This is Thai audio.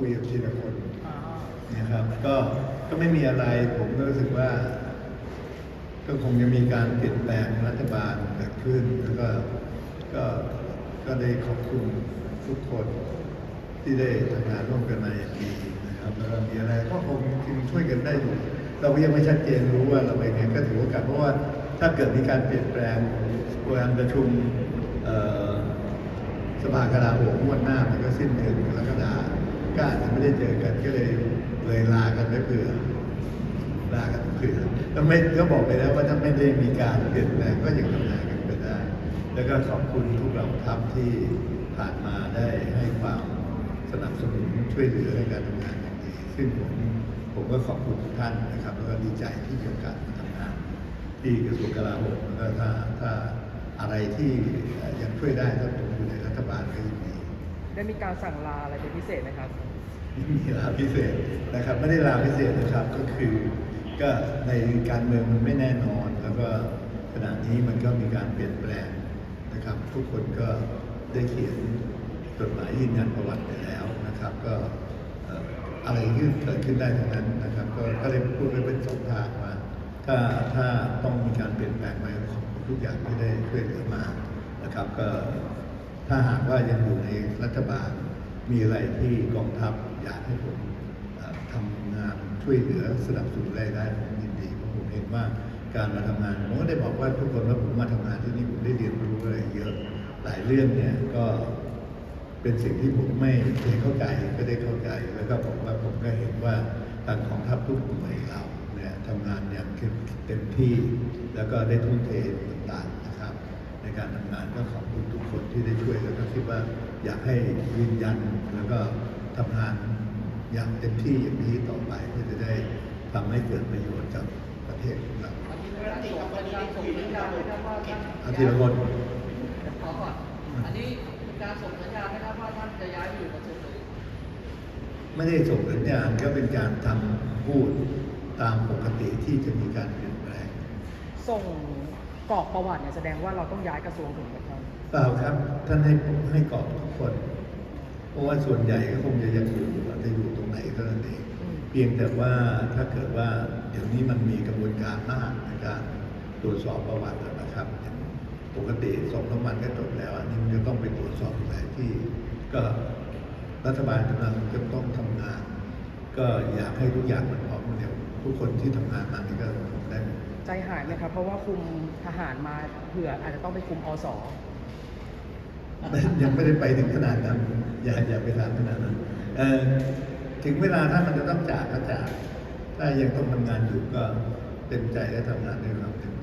คุยกับทีละคนอ่านะครับ ก็ก็ไม่มีอะไรผมก็รู้สึกว่า ก็คงจะมีการเปลี่ยนแปลงรัฐบาลเกิดขึ้น แล้วก็ก็ก็ได้ขอบคุณทุกคนที่ได้ทำงานร่วมกันมาอย่างดีนะครับแล้วก็มีอะไรก็คงจึงช่วยกันได้อยู่เราก็ยังไม่ชัดเจนรู้ว่าเราไปไงก็ถือโอกาสเพราะว่าถ้าเกิดมีการเปลี่ยนแปลงการประชุมเอ่อสภากลาโหมงวดหน้ามันก็สิ้นเดือนกรกฎาคมก็อาจจะ ไม่ได้เจอกันก็เลยเลยลากันไว้เผื่อลากันเผื่อแล้วไม่ก็บอกไปแล้วว่าถ้าไม่ได้มีการเปลี่ยนแปลงก็ยังทำงานกันไปได้ แล้วก็ขอบคุณทุกเหล่าทัพที่ผ่านมาได้ให้ความสนับสนุนช่วยเหลือในการทำงานอย่างดีซึ่งผมผมก็ขอบคุณทุกท่านนะครับ แล้วก็ดีใจที่มีโอกาสมาทำงานที่กระทรวงกลาโหมแล้วก็ถ้าถ้าอะไรที่ยังช่วยได้ถ้าผมอยู่ในรัฐบาลก็ยินดีได้มีการสั่งลาอะไรเป็นพิเศษไหมครับ ม่มีลาพิเศษนะครับ ไม่ได้ลาพิเศษนะครับก็คือก็ในการเมืองมันไม่แน่นอน แล้วก็ขณะนี้มันก็มีการเปลี่ยนแปลงนะครับ ทุกคนก็ได้เขียนจดหมายยืนยันประวัติไปแล้วนะครับ ก็อะไรที่เกิดขึ้นได้ทั้งนั้นนะครับ ก็ก็เลยพูดไปเป็นสองทางว่าถ้าถ้าต้องมีการเปลี่ยนแปลงไปขอบคุณทุกอย่างที่ได้ช่วยเหลือมานะครับ ก็ถ้าหากว่ายังอยู่ในรัฐบาล มีอะไรที่กองทัพอยากให้ผมทำงานช่วยเหลือสนับสนุนอะไรได้ผมยินดีเพราะผมเห็นว่าการมาทำงานผมก็ได้บอกว่าทุกคนว่าผมมาทำงานที่นี่ผมได้เรียนรู้อะไรเยอะหลายเรื่องเนี่ยก็เป็นสิ่งที่ผมไม่เคยเข้าใจก็ได้เข้าใจ แล้วก็ผมว่าผมก็เห็นว่าทางกองทัพทุกหน่วยเราเนี่ยทำงานอย่างเต็มที่ แล้วก็ได้ทุ่มเทต่างๆนกัน การทำงานก็ขอบคุณทุกคนที่ได้ช่วยแล้วก็คิดว่าอยากให้ยืนยันแล้วก็ทำงานอย่างเต็มที่อย่างนี้ต่อไปเพื่อจะได้ทำให้เกิดประโยชน์กับประเทศของเราอันนี้เป็นการส่งสัญญาณส่งสัญญาณไหมครับว่าท่านอาทีละคนขอก่อนอันนี้เป็นการส่งสัญญาณไหมครับว่าท่านจะย้ายไปอยู่กระทรวงอื่นไม่ได้ส่งสัญญาณก็เป็นการทำพูดตามปกติที่จะมีการเปลี่ยนแปลงส่ง กรอกประวัติเนี่ยแสดงว่าเราต้องย้ายกระทรวงถูกไหมครับเปล่าครับ ท่านให้ผมให้กรอบทุกคน เพราะว่าส่วนใหญ่ก็คงจะยังอยู่จะอยู่ตรงไหนเท่านั้นเองอืมเพียงแต่ว่าถ้าเกิดว่าเดี๋ยวนี้มันมีกระบวนการมากในการตรวจสอบประวัตินะครับอย่างปกติสองสามวันก็จบแล้ว อันนี้มันจะต้องไปตรวจสอบหลายที่ ก็รัฐบาลกำลังจะต้องทำงาน ก็อยากให้ทุกอย่างมันพร้อมเดี๋ยวทุกคนที่ทำงานมานี่ก็ทำได้หมด ใจหายไหมครับ เพราะว่าคุมทหารมาเผื่ออาจจะต้องไปคุมอสอยังไม่ได้ไปถึงขนาดนั้น อย่าอย่าไปถามขนาดนั้นเออถึงเวลาถ้ามันจะต้องจากก็จาก ถ้ายังต้องทำงานอยู่ก็เต็มใจและทำงานด้วยความเต็ม